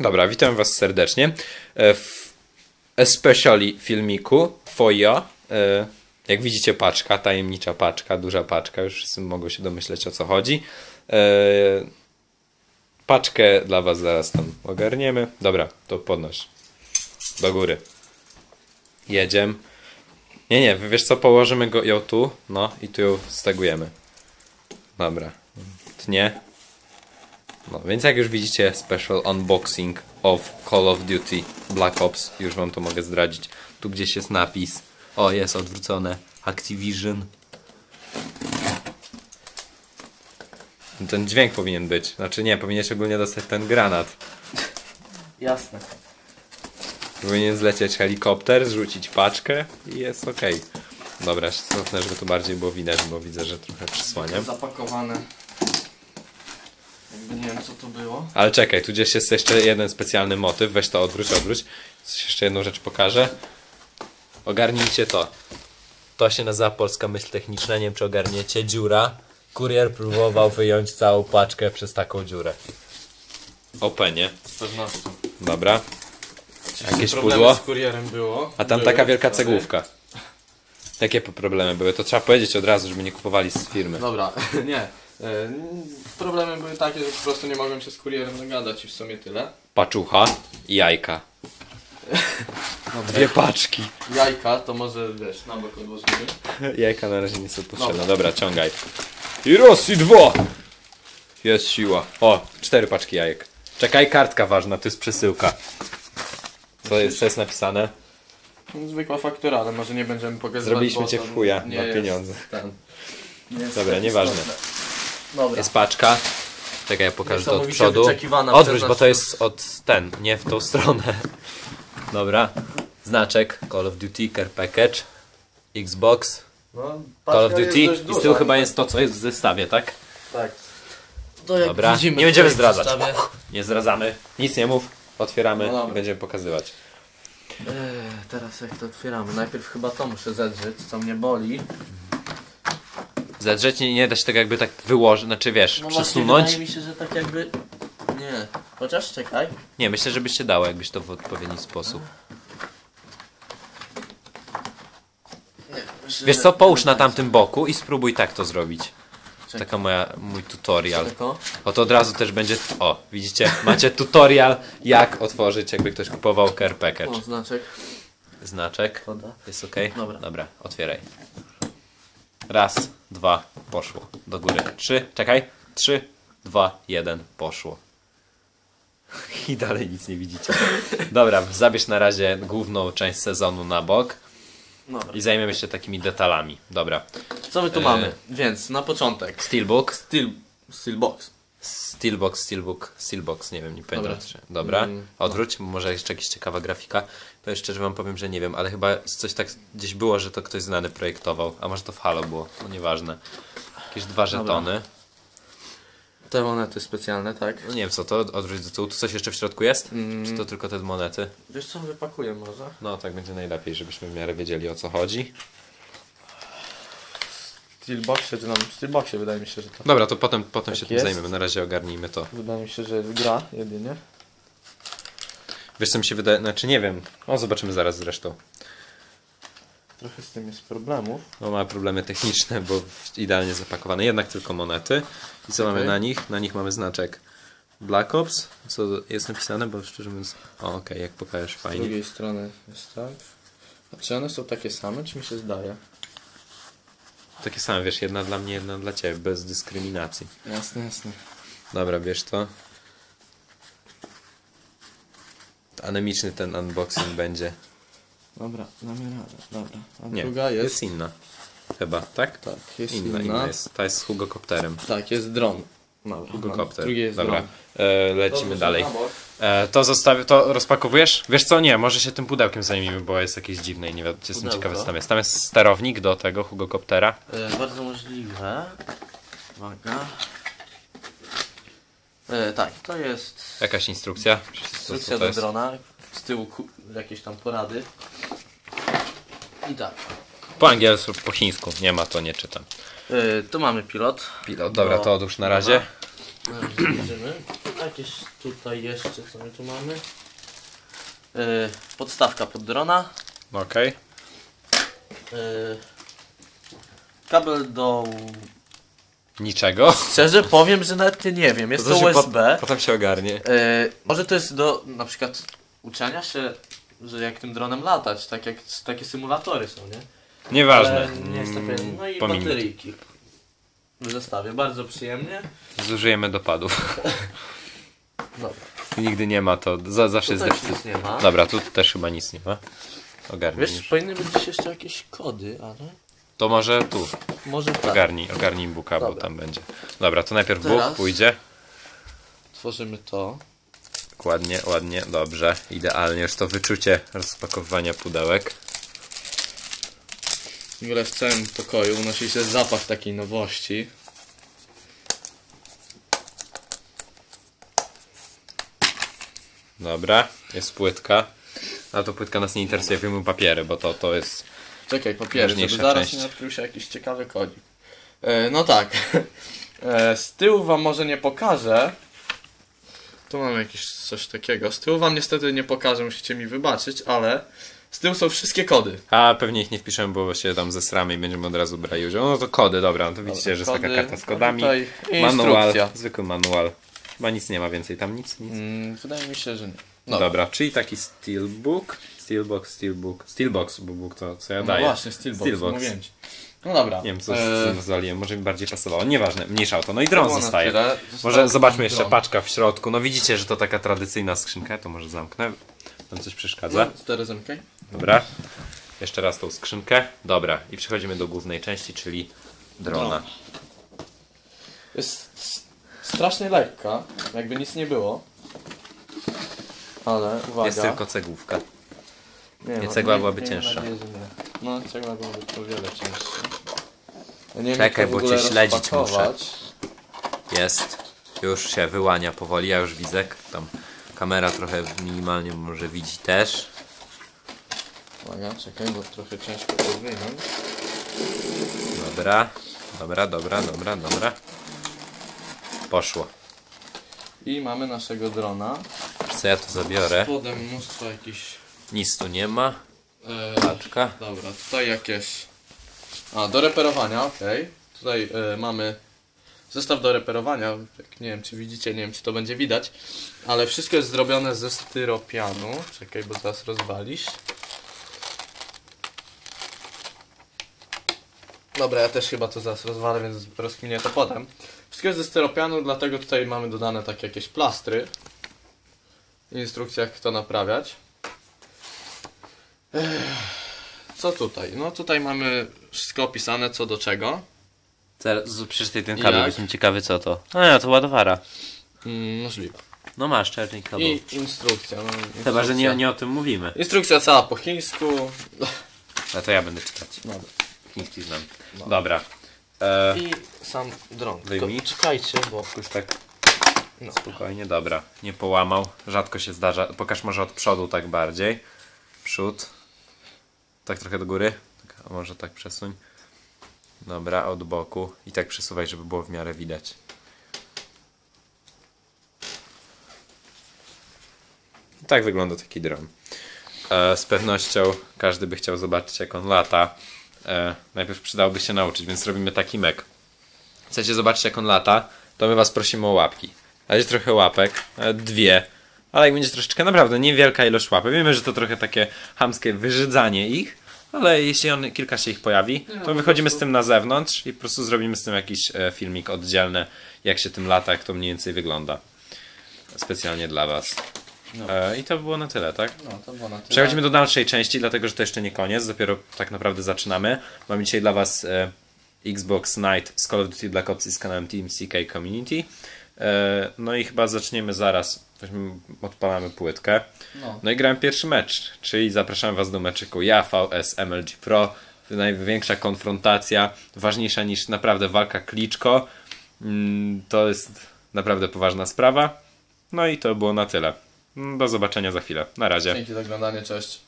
Dobra, witam was serdecznie e, w especially filmiku Foja. E, Jak widzicie paczka, tajemnicza paczka, duża paczka, już wszyscy mogą się domyśleć o co chodzi. E, Paczkę dla was zaraz tam ogarniemy. Dobra, to podnoś. Do góry. Jedziemy. Nie, nie, wiesz co, położymy go ją tu, no i tu ją stagujemy. Dobra. Tnie. No, więc jak już widzicie, special unboxing of Call of Duty Black Ops. Już wam to mogę zdradzić. Tu gdzieś jest napis. O, jest odwrócone. Activision. Ten dźwięk powinien być. Znaczy nie, powinieneś ogólnie dostać ten granat. Jasne. Powinien zlecieć helikopter, zrzucić paczkę i jest ok. Dobra, cofnę, żeby to bardziej było widać, bo widzę, że trochę przysłaniam. Zapakowane. Jakby nie wiem co to było. Ale czekaj, tu gdzieś jest jeszcze jeden specjalny motyw. Weź to, odwróć, odwróć. Jeszcze jedną rzecz pokażę. Ogarnijcie to. To się nazywa polska myśl techniczna. Nie wiem, czy ogarniecie. Dziura. Kurier próbował wyjąć całą paczkę przez taką dziurę. Openie. Z pewnością. Dobra. Jakieś Problemy pudło. z kurierem było. A tam Były, taka wielka sorry. cegłówka. Jakie problemy były? To trzeba powiedzieć od razu, żeby nie kupowali z firmy. Dobra, nie. E, Problemy były takie, że po prostu nie mogłem się z kurierem dogadać i w sumie tyle. Paczucha i jajka. Dwie paczki. Jajka to może wiesz, na bok odłożymy. Jajka na razie nie są potrzebne. Dobra. Dobra, ciągaj. I raz, i dwa! Jest siła. O, cztery paczki jajek. Czekaj, kartka ważna, to jest przesyłka. Co jest, co jest napisane? Zwykła faktura, ale może nie będziemy pokazywać. Zrobiliśmy bo cię to w chuja nie na jest pieniądze. Ten. Nie jest Dobra, nieważne. istotne. Dobra. Jest paczka. Czekaj, ja pokażę to od przodu. Odwróć, bo to jest od ten, nie w tą stronę. Dobra. Znaczek Call of Duty Care Package. Xbox. No, Call of Duty. I z tyłu chyba jest to, co jest w zestawie, tak? Tak. To jak Dobra. widzimy Nie będziemy zdradzać. zestawie- Nie zdradzamy. Nic nie mów. Otwieramy No i będziemy pokazywać. Eee, teraz jak to otwieramy? Najpierw chyba to muszę zedrzeć, co mnie boli. Zadrzeć nie, nie da się tego jakby tak wyłożyć, znaczy wiesz, No właśnie, przesunąć. wydaje mi się, że tak jakby... Nie. Chociaż czekaj. Nie, myślę, że byś się dało, jakbyś to w odpowiedni sposób. Myślę, Wiesz co, połóż na tamtym boku i spróbuj tak to zrobić. Taka moja, mój tutorial. Oto od razu też będzie, o, widzicie, macie tutorial jak otworzyć, jakby ktoś kupował care package. O, znaczek. Znaczek, jest ok? Dobra. Dobra, otwieraj. Raz, dwa, poszło. Do góry. Trzy, czekaj. Trzy, dwa, jeden, poszło. I dalej nic nie widzicie. Dobra, zabierz na razie główną część sezonu na bok Dobra. i zajmiemy się takimi detalami. Dobra. Co my tu E, mamy? Więc na początek. Steelbook. Steel... Steelbox. Steelbox, Steelbook, Steelbox, nie wiem, nie pamiętam. Dobra. Dobra, Dobra. Mm, odwróć, może jeszcze jakaś ciekawa grafika. Powiem szczerze wam powiem, że nie wiem, ale chyba coś tak gdzieś było, że to ktoś znany projektował, a może to w Halo było, no nieważne. Jakieś dwa żetony. Te monety specjalne, tak? No nie wiem co to, odwróć do tyłu. Tu coś jeszcze w środku jest? Mm. Czy to tylko te monety? Wiesz co, wypakuję może? No tak będzie najlepiej, żebyśmy w miarę wiedzieli o co chodzi. Steelboxie, czy nam w Steelboxie wydaje mi się, że to... Dobra, to potem, potem Tak się tym jest. zajmiemy, na razie ogarnijmy to. Wydaje mi się, że jest gra jedynie. Wiesz co mi się wydaje, znaczy nie wiem, o zobaczymy zaraz zresztą. Trochę z tym jest problemów. No ma problemy techniczne, bo idealnie zapakowane. Jednak tylko monety. I co mamy Okej. na nich? Na nich mamy znaczek Black Ops. Co jest napisane, bo szczerze mówiąc... O, okej, jak pokażesz, Z fajnie. drugiej strony jest tak. A czy one są takie same, czy mi się zdaje? Takie same, wiesz, jedna dla mnie, jedna dla ciebie, bez dyskryminacji. Jasne, jasne. Dobra, wiesz to. Anemiczny ten unboxing będzie. Dobra, damy radę, dobra. A Nie, druga jest, jest... inna. Chyba, tak? Tak, jest inna, inna. inna jest. Ta jest z Hugokopterem. Tak, jest dron. Dobra, Hugokopter. Drugie jest Dobra, dron. e, lecimy dalej. E, to zostawię, to rozpakowujesz? Wiesz co, nie, może się tym pudełkiem zajmijmy, bo jest jakieś dziwne i nie wiem, jestem ciekawy co tam jest. Tam jest sterownik do tego Hugokoptera. E, bardzo możliwe. Uwaga. E, tak, to jest Jakaś instrukcja. instrukcja do drona. Z tyłu jakieś tam porady. I tak. Po angielsku, po chińsku, nie ma to, nie czytam. E, tu mamy pilot. Pilot, dobra, to odłóż na razie. Na zbliżymy. jakieś tutaj jeszcze, co my tu mamy? Yy, podstawka pod drona. Okej. Yy, kabel do... Niczego. Szczerze powiem, że nawet nie wiem. Jest to, się USB. Po, potem się ogarnie. Yy, może to jest do na przykład uczenia się, że jak tym dronem latać, tak jak takie symulatory są, nie? Nieważne. Ale nie jestem pewien. No i Pominę. bateryjki. W zestawie, bardzo przyjemnie. Zużyjemy dopadów. Dobra. Nigdy nie ma to. Za, zawsze jest deficyt. nic nie ma. Dobra, tu też chyba nic nie ma. Ogarnij. Wiesz, już. powinny być jeszcze jakieś kody, ale To może tu. może tak. Ogarnij, ogarnij Buka, bo Dobra. tam będzie. Dobra, to najpierw Teraz- Bóg pójdzie. Tworzymy to. Ładnie, ładnie, dobrze. Idealnie. Już to wyczucie rozpakowywania pudełek. W ogóle w całym pokoju unosi się zapach takiej nowości. Dobra, jest płytka. A to płytka nas nie interesuje, wyjmuj papiery, bo to, to jest... Czekaj, papiery, żeby zaraz część. nie odkrył się jakiś ciekawy kodzik. E, no tak. E, z tyłu wam może nie pokażę. Tu mam jakieś coś takiego. Z tyłu wam niestety nie pokażę, musicie mi wybaczyć, ale z tyłu są wszystkie kody. A pewnie ich nie wpiszemy, bo się tam zesramy i będziemy od razu brali udział. No to kody, dobra, no to widzicie, że jest taka Kody, karta z kodami. Manual, zwykły manual. Chyba nic nie ma więcej tam, nic, nic. Mm, wydaje mi się, że nie. Dobra, czyli taki steelbook, steelbook, steelbook, steelbox, bo book to co ja No daję. właśnie, Steelbox, Steelbox. ci. No dobra. Nie wiem, co e, z zwaliłem, może mi bardziej pasowało. Nieważne, mniejsza o to. No i dron zostaje. Może zobaczmy jeszcze dron. paczka w środku. No widzicie, że to taka tradycyjna skrzynka, to może zamknę. Tam coś przeszkadza. Z Terezemkej? Dobra. Jeszcze raz tą skrzynkę. Dobra, i przechodzimy do głównej części, czyli drona. Dron. Jest s- strasznie lekka, jakby nic nie było. Ale uwaga. Jest tylko cegłówka. Nie, nie, no, cegła byłaby miejmy cięższa. nadzieję, że nie. No, cegła byłaby o wiele cięższa. Ja nie wiem, Czekaj, jak to w bo ogóle cię śledzić rozpakować. Jest. Już się wyłania powoli, ja już widzę. Tam kamera trochę minimalnie może widzi też. Uwaga, czekaj, bo trochę ciężko to wyjąć. Dobra, dobra, dobra, dobra, dobra. Poszło. I mamy naszego drona. Wiesz Co ja tu zabiorę? Spodem mnóstwo jakichś... Nic tu nie ma. E, Paczka. Dobra, tutaj jakieś. A, do reperowania, okej. Tutaj e, mamy zestaw do reperowania. Jak, nie wiem, czy widzicie, nie wiem, czy to będzie widać. Ale wszystko jest zrobione ze styropianu. Czekaj, bo zaraz rozwalisz. Dobra, ja też chyba to zaraz rozwalę, więc rozkminię to potem. Wszystko jest ze styropianu, dlatego tutaj mamy dodane takie jakieś plastry. Instrukcja, jak to naprawiać. Co tutaj? No tutaj mamy wszystko opisane co do czego. Zaraz, przeczytaj ten kabel, jak? jestem ciekawy co to. A, to ładowara. Mm, możliwe. No masz czarny kabel. I instrukcja. No, instrukcja. Chyba, że nie, nie o tym mówimy. Instrukcja cała po chińsku. A to ja będę czytać. Dobra. Chiński znam. Dobra. E, I sam dron. Wyjmij. Czekajcie, bo już tak no. spokojnie, dobra. Nie połamał. Rzadko się zdarza. Pokaż może od przodu tak bardziej. Przód. Tak trochę do góry. A może tak przesuń. Dobra, od boku. I tak przesuwaj, żeby było w miarę widać. Tak wygląda taki dron. E, z pewnością każdy by chciał zobaczyć, jak on lata. E, najpierw przydałoby się nauczyć, więc robimy taki mek. Chcecie zobaczyć, jak on lata, to my was prosimy o łapki. Dajcie trochę łapek, e, dwie. Ale jak będzie troszeczkę, naprawdę niewielka ilość łapek. Wiemy, że to trochę takie hamskie wyżydzanie ich, ale jeśli on, kilka się ich pojawi, no, to wychodzimy z tym na zewnątrz i po prostu zrobimy z tym jakiś e, filmik oddzielny, jak się tym lata, jak to mniej więcej wygląda. Specjalnie dla was. No. E, I to było na tyle, tak? No, to było na tyle. Przechodzimy do dalszej części, dlatego że to jeszcze nie koniec, dopiero tak naprawdę zaczynamy. Mamy dzisiaj dla Was e, Xbox Night z Call of Duty Black Ops i z kanałem Team CK Community. E, no i chyba zaczniemy zaraz. Weźmy, odpalamy płytkę. No. No i grałem pierwszy mecz, czyli zapraszam Was do meczyku ja, VS, MLG Pro. Największa konfrontacja, ważniejsza niż naprawdę walka Kliczko. Mm, To jest naprawdę poważna sprawa. No i to było na tyle. Mm, Do zobaczenia za chwilę. Na razie. Dzięki za oglądanie, cześć.